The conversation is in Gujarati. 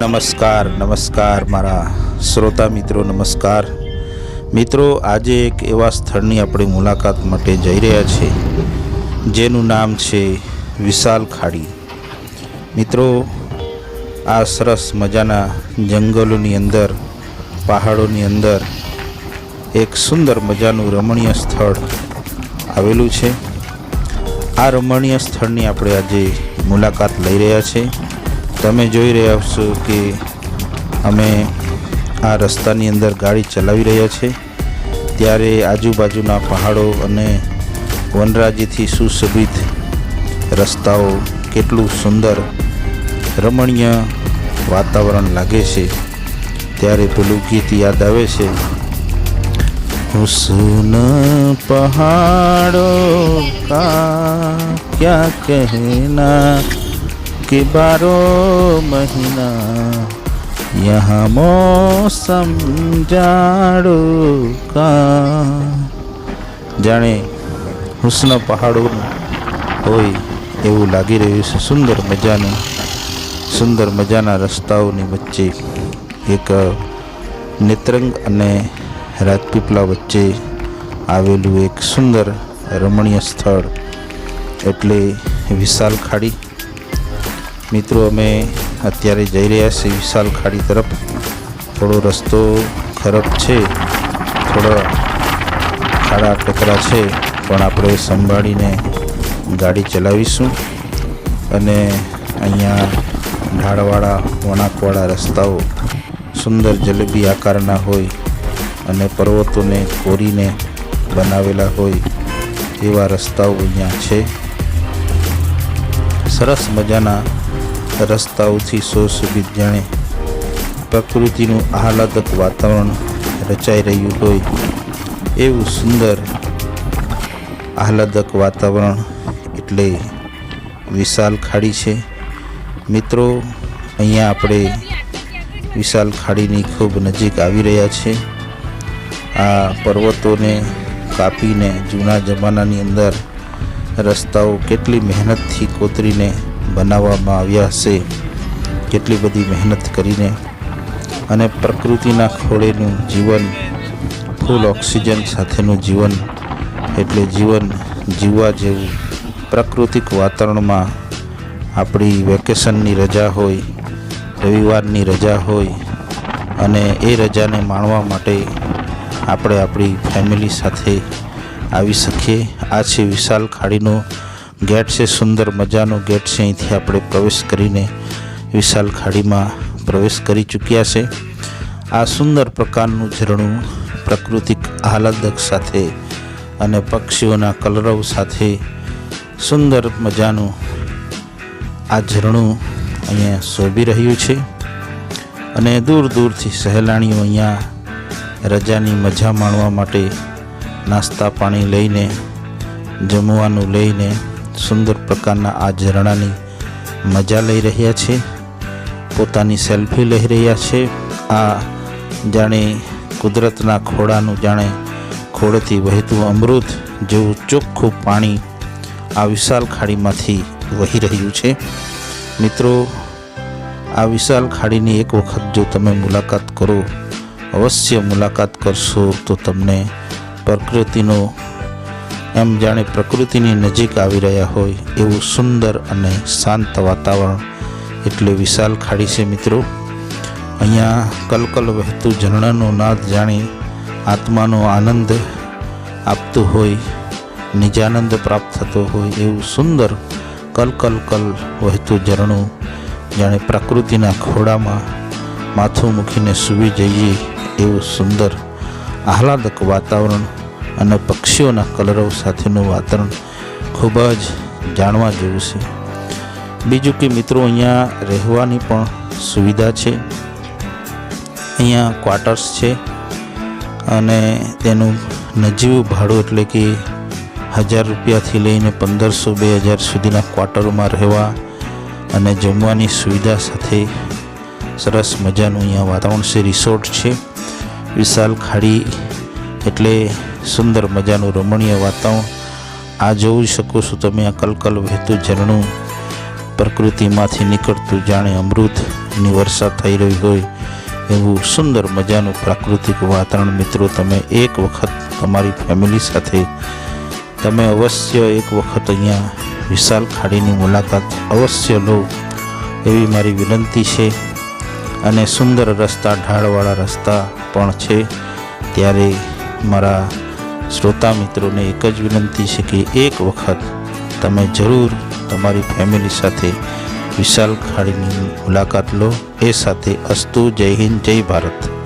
નમસ્કાર નમસ્કાર મારા શ્રોતા મિત્રો, નમસ્કાર. મિત્રો, આજે એક એવા સ્થળની આપણે મુલાકાત માટે જઈ રહ્યા છીએ જેનું નામ છે વિશાલ ખાડી. મિત્રો, આ સરસ મજાના જંગલોની અંદર, પહાડોની અંદર એક સુંદર મજાનું રમણીય સ્થળ આવેલું છે. આ રમણીય સ્થળની આપણે આજે મુલાકાત લઈ રહ્યા છીએ તમે જોઈ રહ્યા છો કે અમે આ રસ્તાની અંદર ગાડી ચલાવી રહ્યા છે. ત્યારે આજુબાજુના પહાડો અને વનરાજીથી સુશોભિત રસ્તાઓ કેટલું સુંદર, રમણીય વાતાવરણ લાગે છે. ત્યારે પેલું ગીત યાદ આવે છે. સુન પહાડો કા ક્યા કહેના કે બારો મહિના यहाँ મોસમ जाड़ो કા જાણે હુસ્ન પહાડોનું હોય એવું લાગી રહ્યું છે સુંદર મજાનું, સુંદર મજાના રસ્તાઓની વચ્ચે એક નેત્રંગ અને રાજપીપળા વચ્ચે આવેલું એક સુંદર રમણીય સ્થળ, એટલે વિશાલ ખાડી મિત્રો, અમે અત્યારે જઈ રહ્યા છીએ વિશાલ ખાડી તરફ. થોડો રસ્તો ખરાબ છે, થોડા ખાડા ટકરા છે, પણ આપણે સંભાળીને ગાડી ચલાવીશું. અને અહીંયા ઢાળવાળા, વણાકવાળા રસ્તાઓ, સુંદર જલેબી આકારના હોય અને પર્વતોને કોરીને બનાવેલા હોય એવા રસ્તાઓ અહીંયા છે. સરસ મજાના રસ્તાઓથી સુશોભિત જાણે પ્રકૃતિનું આહલાદક વાતાવરણ રચાઈ રહ્યું હોય એવું સુંદર આહલાદક વાતાવરણ એટલે વિશાલ ખાડી છે. મિત્રો, અહીંયા આપણે વિશાલ ખાડીની ખૂબ નજીક આવી રહ્યા છે આ પર્વતોને કાપીને જૂના જમાનાની અંદર રસ્તાઓ કેટલી મહેનતથી કોતરીને બનાવવામાં આવ્યા હશે કેટલી બધી મહેનત કરીને અને પ્રકૃતિના ખોળેનું જીવન, ફૂલ ઓક્સિજન સાથેનું જીવન, એટલે જીવન જીવવા જેવું પ્રાકૃતિક વાતાવરણમાં આપણી વેકેશનની રજા હોય, રવિવારની રજા હોય અને એ રજાને માણવા માટે આપણે આપણી ફેમિલી સાથે આવી શકીએ. આ છે વિશાલ ખાડીનો ગેટ છે સુંદર, મજાનો ગેટ છે. અહીંથી આપણે પ્રવેશ કરીને વિશાલ ખાડીમાં પ્રવેશ કરી ચૂક્યા છે. આ સુંદર પ્રકારનું ઝરણું પ્રાકૃતિક આહલાદક સાથે અને પક્ષીઓના કલરવ સાથે સુંદર મજાનું આ ઝરણું અહીંયા શોભી રહ્યું છે. અને દૂર દૂરથી સહેલાણીઓ અહીંયા રજાની મજા માણવા માટે નાસ્તા પાણી લઈને, જમવાનું લઈને સુંદર પ્રકારના આ ઝરણાની મજા લઈ રહ્યા છે. પોતાની સેલ્ફી લઈ રહ્યા છે. આ જાણે કુદરતના ખોળાનું જાણે ખોળેથી વહેતું અમૃત જેવું ચોખ્ખું પાણી આ વિશાલ ખાડીમાંથી વહી રહ્યું છે. મિત્રો, આ વિશાલ ખાડીની એક વખત જો તમે મુલાકાત કરો, અવશ્ય મુલાકાત કરશો તો તમને પ્રકૃતિનો એમ જાણે પ્રકૃતિની નજીક આવી રહ્યા હોય એવું સુંદર અને શાંત વાતાવરણ એટલે વિશાલ ખાડી છે મિત્રો. અહીંયા કલકલ વહેતું ઝરણાનો નાદ જાણી આત્માનો આનંદ આપતું હોય, નિજાનંદ પ્રાપ્ત થતો હોય એવું સુંદર કલકલ કલ વહેતું ઝરણું જાણે પ્રકૃતિના ખોડામાં માથું મૂકીને સૂવી જઈએ એવું સુંદર આહલાદક વાતાવરણ અને પક્ષીઓના કલરવ સાથેનું વાતાવરણ ખૂબ જ જાણવા જેવું છે. બીજું કે મિત્રો, અહીંયા રહેવાની પણ સુવિધા છે. અહીંયા ક્વાર્ટર્સ છે અને તેનું નજીવું ભાડું એટલે કે હજાર રૂપિયાથી લઈને પંદરસો બે હજાર સુધીના ક્વાર્ટરોમાં રહેવા અને જમવાની સુવિધા સાથે સરસ મજાનું અહીંયા વાતાવરણ છે. રિસોર્ટ છે. વિશાલ ખાડી એટલે સુંદર મજાનું રમણીય વાતાવરણ. આ જોઈ શકો છો તમે આ કલકલ વહેતું ઝરણું. પ્રકૃતિમાંથી નીકળતું જાણે અમૃતની વર્ષા થઈ રહી હોય એવું સુંદર મજાનું પ્રાકૃતિક વાતાવરણ મિત્રો તમે એક વખત તમારી ફેમિલી સાથે તમે અવશ્ય એક વખત અહીંયા વિશાલ ખાડીની મુલાકાત અવશ્ય લો એવી મારી વિનંતી છે. અને સુંદર રસ્તા, ઢાળવાળા રસ્તા પણ છે. ત્યારે મારા શ્રોતા મિત્રોને એક જ વિનંતી છે કે એક વખત તમે જરૂર તમારી ફેમિલી સાથે વિશાલ ખાડીની મુલાકાત લો. એ સાથે અસ્તુ, જય હિન્દ, જય ભારત.